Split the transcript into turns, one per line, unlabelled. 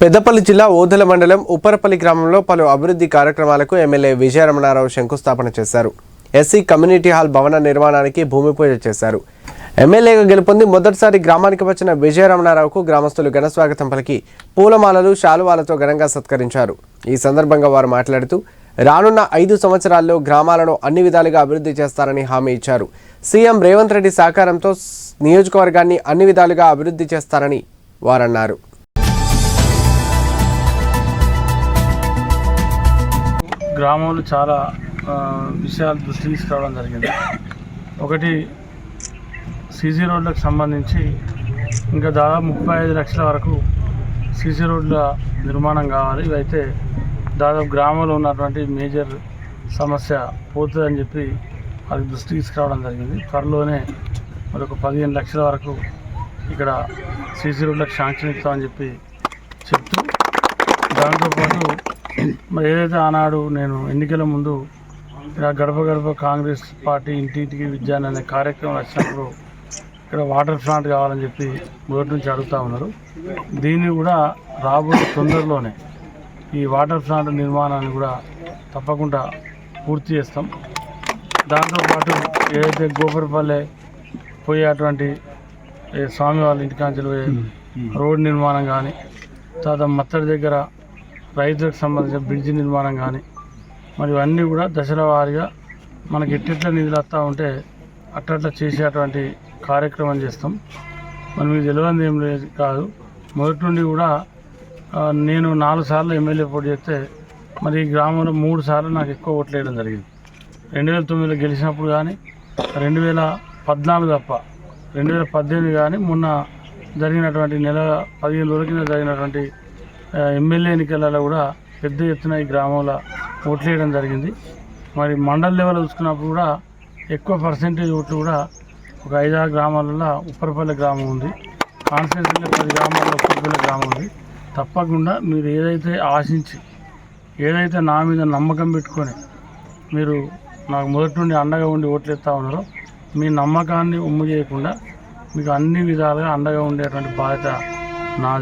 పెద్దపల్లి జిల్లా ఓదెల మండలం ఉప్పరపల్లి గ్రామంలో పలు అభివృద్ధి కార్యక్రమాలకు ఎమ్మెల్యే విజయరమణారావు శంకుస్థాపన చేశారు. ఎస్సీ కమ్యూనిటీ హాల్ భవన నిర్మాణానికి భూమి పూజ చేశారు. ఎమ్మెల్యేగా గెలుపొంది మొదటిసారి గ్రామానికి వచ్చిన విజయరమణారావుకు గ్రామస్తులు ఘన స్వాగతం పలికి పూలమాలలు శాలువాలతో ఘనంగా సత్కరించారు. ఈ సందర్భంగా వారు మాట్లాడుతూ రానున్న ఐదు సంవత్సరాల్లో గ్రామాలను అన్ని విధాలుగా అభివృద్ధి చేస్తారని హామీ ఇచ్చారు. సీఎం రేవంత్ రెడ్డి సహకారంతో నియోజకవర్గాన్ని అన్ని విధాలుగా అభివృద్ధి చేస్తారని వారన్నారు.
గ్రామంలో చాలా విషయాలు దృష్టి తీసుకురావడం జరిగింది. ఒకటి సీసీ రోడ్లకు సంబంధించి ఇంకా దాదాపు ముప్పై ఐదు లక్షల వరకు సీసీ రోడ్ల నిర్మాణం కావాలి. ఇవైతే దాదాపు గ్రామంలో ఉన్నటువంటి మేజర్ సమస్య పోతుందని చెప్పి అది దృష్టి తీసుకురావడం జరిగింది. త్వరలోనే మరి ఒక పదిహేను లక్షల వరకు ఇక్కడ సీసీ రోడ్లకు శాంక్షన్ ఇస్తామని చెప్పి చెప్తూ దాంతోపాటు మరి ఏదైతే ఆనాడు నేను ఎన్నికల ముందు ఇలా గడప గడప కాంగ్రెస్ పార్టీ ఇంటింటికి విద్యాన్ని అనే కార్యక్రమం వచ్చినప్పుడు ఇక్కడ వాటర్ ప్లాంట్ కావాలని చెప్పి మొదటి నుంచి అడుగుతూ ఉన్నారు. దీన్ని కూడా రాబోయే తొందరలోనే ఈ వాటర్ ప్లాంట్ నిర్మాణాన్ని కూడా తప్పకుండా పూర్తి చేస్తాం. దాంతోపాటు ఏదైతే గోపురపల్లె పోయేటువంటి ఏ స్వామి వాళ్ళ ఇంటికాంచెలు పోయే రోడ్ నిర్మాణం కానీ తర్వాత మత్తడి దగ్గర రైతులకు సంబంధించిన బ్రిడ్జి నిర్మాణం కానీ మరి ఇవన్నీ కూడా దశల వారీగా మనకి ఎట్టిట్లా నిధులు వస్తూ ఉంటే అట్టట్లా చేసేటువంటి కార్యక్రమం చేస్తాం. మరి మీకు తెలియదు ఏం లేదు కాదు. మొదటి నుండి కూడా నేను నాలుగు సార్లు ఎమ్మెల్యే పోటీ చేస్తే మరి ఈ గ్రామంలో మూడు సార్లు నాకు ఎక్కువ ఓట్లు వేయడం జరిగింది. రెండు వేల తొమ్మిదిలో గెలిచినప్పుడు కానీ రెండు వేల పద్నాలుగు తప్ప రెండు వేల పద్దెనిమిది కానీ మొన్న జరిగినటువంటి నెల పదిహేను రోజుల కింద జరిగినటువంటి ఎమ్మెల్యే ఎన్నికలలో కూడా పెద్ద ఎత్తున ఈ గ్రామంలో ఓట్లు వేయడం జరిగింది. మరి మండల లెవెల్ చూసుకున్నప్పుడు కూడా ఎక్కువ పర్సెంటేజ్ ఓట్లు కూడా ఒక ఐదారు గ్రామాలలో ఉప్పరపల్లి గ్రామం ఉంది. కాన్స్టిట్యూన్సీలో పది గ్రామాల్లో ఉప్పరపల్లి గ్రామం ఉంది. తప్పకుండా మీరు ఏదైతే ఆశించి ఏదైతే నా మీద నమ్మకం పెట్టుకొని మీరు నాకు మొదటి నుండి అండగా ఉండి ఓట్లు ఎత్తా ఉన్నారో మీ నమ్మకాన్ని ఉమ్ము చేయకుండా మీకు అన్ని విధాలుగా అండగా ఉండేటువంటి బాధ్యత నాది.